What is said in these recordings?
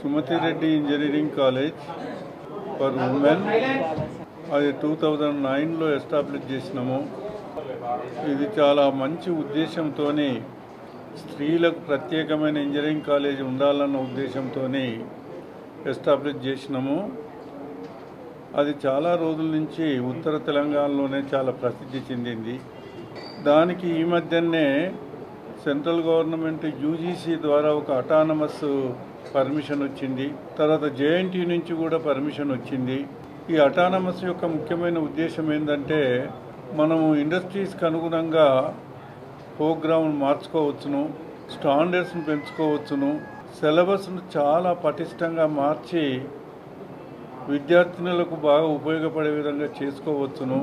Sumathi Reddy engineering college for women. అది two thousand నైన్లో establish చేసినాము. ఇది చాలా మంచి ఉద్దేశంతో స్త్రీలకు ప్రత్యేకమైన ఇంజనీరింగ్ కాలేజ్ ఉండాలన్న ఉద్దేశంతో ఎస్టాబ్లిష్ చేసినాము. అది చాలా రోజుల నుంచి ఉత్తర తెలంగాణలోనే చాలా ప్రసిద్ధి చెందింది. దానికి ఈ మధ్యనే సెంట్రల్ గవర్నమెంట్ యూజీసీ ద్వారా ఒక అటానమస్ పర్మిషన్ వచ్చింది. తర్వాత జేఎన్టీ నుంచి కూడా పర్మిషన్ వచ్చింది. ఈ అటానమస్ యొక్క ముఖ్యమైన ఉద్దేశం ఏంటంటే మనము ఇండస్ట్రీస్కి అనుగుణంగా ప్రోగ్రామ్ను మార్చుకోవచ్చును స్టాండర్డ్స్ను పెంచుకోవచ్చును సిలబస్ను చాలా పటిష్టంగా మార్చి విద్యార్థినులకు బాగా ఉపయోగపడే విధంగా చేసుకోవచ్చును.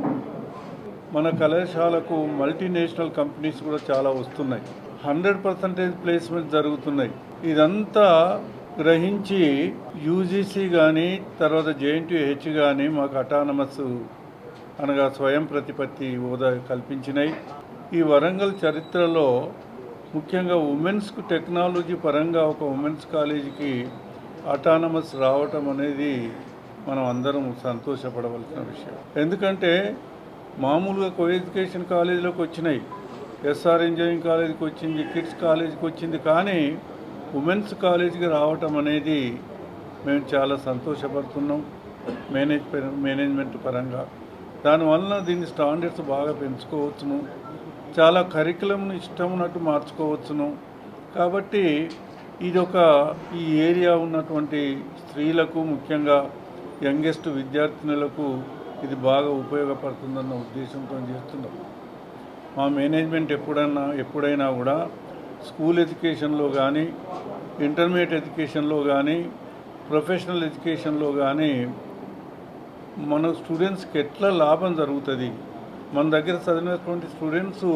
మన కళాశాలకు మల్టీనేషనల్ కంపెనీస్ కూడా చాలా వస్తున్నాయి. హండ్రెడ్ పర్సంటేజ్ ప్లేస్మెంట్ జరుగుతున్నాయి. ఇదంతా గ్రహించి యూజీసీ కానీ తర్వాత జేఎన్టీహెచ్ కానీ మాకు అటానమస్ అనగా స్వయం ప్రతిపత్తి హోదా కల్పించినాయి ఈ వరంగల్ చరిత్రలో ముఖ్యంగా ఉమెన్స్కు టెక్నాలజీ పరంగా ఒక ఉమెన్స్ కాలేజీకి అటానమస్ రావటం అనేది మనం అందరం సంతోషపడవలసిన విషయం. ఎందుకంటే మామూలుగా కో ఎడ్యుకేషన్ కాలేజీలోకి వచ్చినాయి ఎస్ఆర్ ఇంజనీరింగ్ కాలేజీకి వచ్చింది కిడ్స్ కాలేజీకి వచ్చింది కానీ ఉమెన్స్ కాలేజీకి రావటం అనేది మేము చాలా సంతోషపడుతున్నాం మేనేజ్ మేనేజ్మెంట్ పరంగా. దానివల్ల దీని స్టాండర్డ్స్ బాగా పెంచుకోవచ్చును. చాలా కరికులంను ఇష్టం ఉన్నట్టు మార్చుకోవచ్చును. కాబట్టి ఇది ఒక ఈ ఏరియా ఉన్నటువంటి స్త్రీలకు ముఖ్యంగా యంగెస్ట్ విద్యార్థినులకు ఇది బాగా ఉపయోగపడుతుందన్న ఉద్దేశంతో చేస్తున్నాం. మా మేనేజ్మెంట్ ఎప్పుడన్నా ఎప్పుడైనా కూడా స్కూల్ ఎడ్యుకేషన్లో కానీ ఇంటర్మీడియట్ ఎడ్యుకేషన్లో కానీ ప్రొఫెషనల్ ఎడ్యుకేషన్లో కానీ మన స్టూడెంట్స్కి ఎట్లా లాభం జరుగుతుంది? మన దగ్గర చదివినటువంటి స్టూడెంట్స్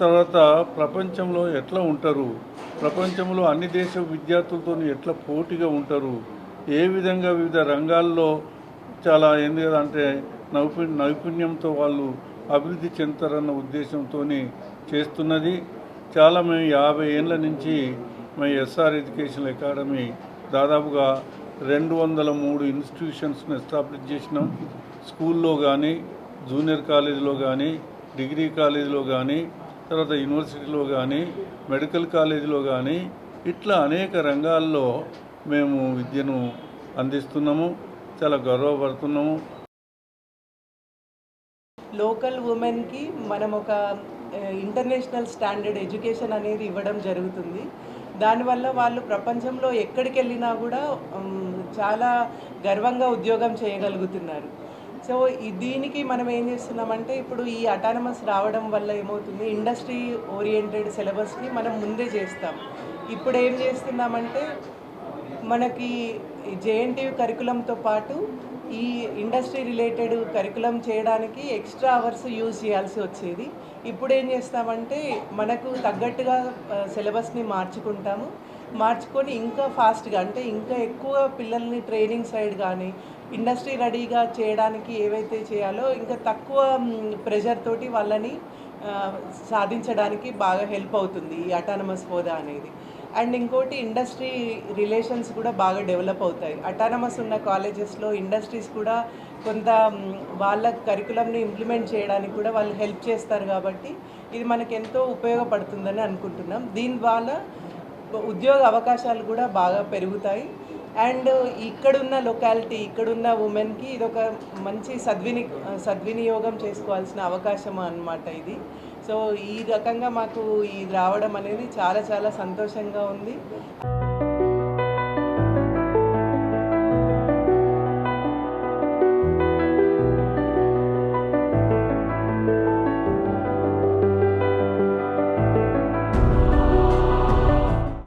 తర్వాత ప్రపంచంలో ఎట్లా ఉంటారు? ప్రపంచంలో అన్ని దేశ విద్యార్థులతో ఎట్లా పోటీగా ఉంటారు? ఏ విధంగా వివిధ రంగాల్లో చాలా ఏం అంటే నైపుణ్యంతో వాళ్ళు అభివృద్ధి చెందుతారన్న ఉద్దేశంతో చేస్తున్నది. చాలా మేము యాభై ఏళ్ళ నుంచి మా ఎస్ఆర్ ఎడ్యుకేషన్ అకాడమీ దాదాపుగా రెండు వందల మూడు ఇన్స్టిట్యూషన్స్ను ఎస్టాబ్లిష్ చేసినాం. స్కూల్లో కానీ జూనియర్ కాలేజీలో కానీ డిగ్రీ కాలేజీలో కానీ తర్వాత యూనివర్సిటీలో కానీ మెడికల్ కాలేజీలో కానీ ఇట్లా అనేక రంగాల్లో మేము విద్యను అందిస్తున్నాము. చాలా గర్వపడుతున్నాము. లోకల్ ఉమెన్కి మనం ఒక ఇంటర్నేషనల్ స్టాండర్డ్ ఎడ్యుకేషన్ అనేది ఇవ్వడం జరుగుతుంది. దానివల్ల వాళ్ళు ప్రపంచంలో ఎక్కడికి వెళ్ళినా కూడా చాలా గర్వంగా ఉద్యోగం చేయగలుగుతున్నారు. సో దీనికి మనం ఏం చేస్తున్నామంటే ఇప్పుడు ఈ అటానమస్ రావడం వల్ల ఏమవుతుంది? ఇండస్ట్రీ ఓరియంటెడ్ సిలబస్ని మనం ముందే చేస్తాం. ఇప్పుడు ఏం చేస్తున్నామంటే మనకి జేఎన్టీయు కరికులంతో పాటు ఈ ఇండస్ట్రీ రిలేటెడ్ కరికులం చేయడానికి ఎక్స్ట్రా అవర్స్ యూజ్ చేయాల్సి వచ్చేది. ఇప్పుడు ఏం చేస్తామంటే మనకు తగ్గట్టుగా సిలబస్ని మార్చుకుంటాము. మార్చుకొని ఇంకా ఫాస్ట్గా అంటే ఇంకా ఎక్కువ పిల్లల్ని ట్రైనింగ్ సైడ్ కానీ ఇండస్ట్రీ రెడీగా చేయడానికి ఏవైతే చేయాలో ఇంకా తక్కువ ప్రెషర్ తోటి వాళ్ళని సాధించడానికి బాగా హెల్ప్ అవుతుంది ఈ అటానమస్ హోదా అనేది. అండ్ ఇంకోటి ఇండస్ట్రీ రిలేషన్స్ కూడా బాగా డెవలప్ అవుతాయి. అటానమస్ ఉన్న కాలేజెస్లో ఇండస్ట్రీస్ కూడా కొంత వాళ్ళ కరికులంని ఇంప్లిమెంట్ చేయడానికి కూడా వాళ్ళు హెల్ప్ చేస్తారు కాబట్టి ఇది మనకు ఎంతో ఉపయోగపడుతుందని అనుకుంటున్నాం. దీని ద్వారా ఉద్యోగ అవకాశాలు కూడా బాగా పెరుగుతాయి. అండ్ ఇక్కడున్న లొకాలిటీ ఇక్కడున్న ఉమెన్కి ఇది ఒక మంచి సద్విని సద్వినియోగం చేసుకోవాల్సిన అవకాశం అన్నమాట ఇది. సో ఈ రకంగా మాకు ఇది రావడం అనేది చాలా చాలా సంతోషంగా ఉంది.